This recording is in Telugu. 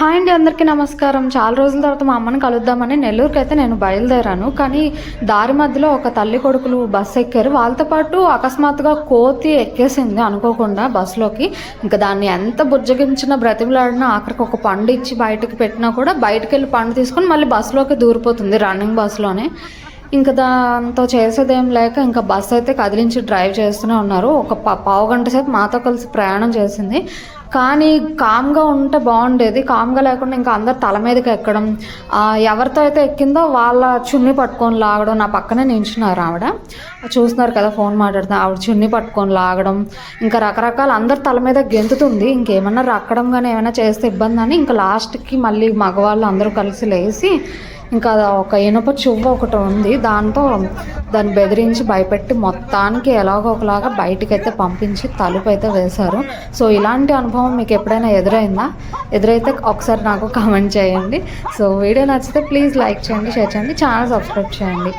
హాయ్ అండి అందరికీ నమస్కారం. చాలా రోజుల తర్వాత మా అమ్మని కలుద్దామని నెల్లూరుకి అయితే నేను బయలుదేరాను. కానీ దారి మధ్యలో ఒక తల్లి కొడుకులు బస్సు ఎక్కారు. వాళ్ళతో పాటు అకస్మాత్తుగా కోతి ఎక్కేసింది అనుకోకుండా బస్సులోకి. ఇంకా దాన్ని ఎంత బుజ్జగించినా బ్రతిమలాడినా ఆఖరికి ఒక పండు ఇచ్చి బయటకు పెట్టినా కూడా బయటకు వెళ్ళి పండు తీసుకొని మళ్ళీ బస్సులోకి దూరిపోతుంది రన్నింగ్ బస్సులోనే. ఇంకా దాంతో చేసేదేం లేక ఇంకా బస్సు అయితే కదిలించి డ్రైవ్ చేస్తూనే ఉన్నారు. ఒక పావు గంట సేపు మాతో కలిసి ప్రయాణం చేసింది. కానీ కామ్గా ఉంటే బాగుండేది. కామ్గా లేకుండా ఇంకా అందరు తల మీదకి ఎక్కడం ఎవరితో అయితే ఎక్కిందో వాళ్ళ చున్ని పట్టుకొని లాగడం నా పక్కనే నించున్నారు ఆవిడ చూస్తున్నారు కదా ఫోన్ మాట్లాడుతున్నా ఆవిడ చున్ని పట్టుకొని లాగడం. ఇంకా రకరకాల అందరు తల మీద గెంతుతుంది. ఇంకేమన్నా రక్కడం కానీ ఏమైనా చేస్తే ఇబ్బంది అని ఇంకా లాస్ట్కి మళ్ళీ మగవాళ్ళు అందరూ కలిసి లేచి ఇంకా ఒక ఇనుప చువ్వ ఒకటి ఉంది. దాంతో దాన్ని బెదిరించి భయపెట్టి మొత్తానికి ఎలాగో ఒకలాగా బయటికి అయితే పంపించి తలుపు అయితే వేశారు. సో ఇలాంటి అనుభవం మీకు ఎప్పుడైనా ఎదురైందా? ఎదురైతే ఒకసారి నాకు కామెంట్ చేయండి. సో వీడియో నచ్చితే ప్లీజ్ లైక్ చేయండి షేర్ చేయండి ఛానల్ సబ్స్క్రైబ్ చేయండి.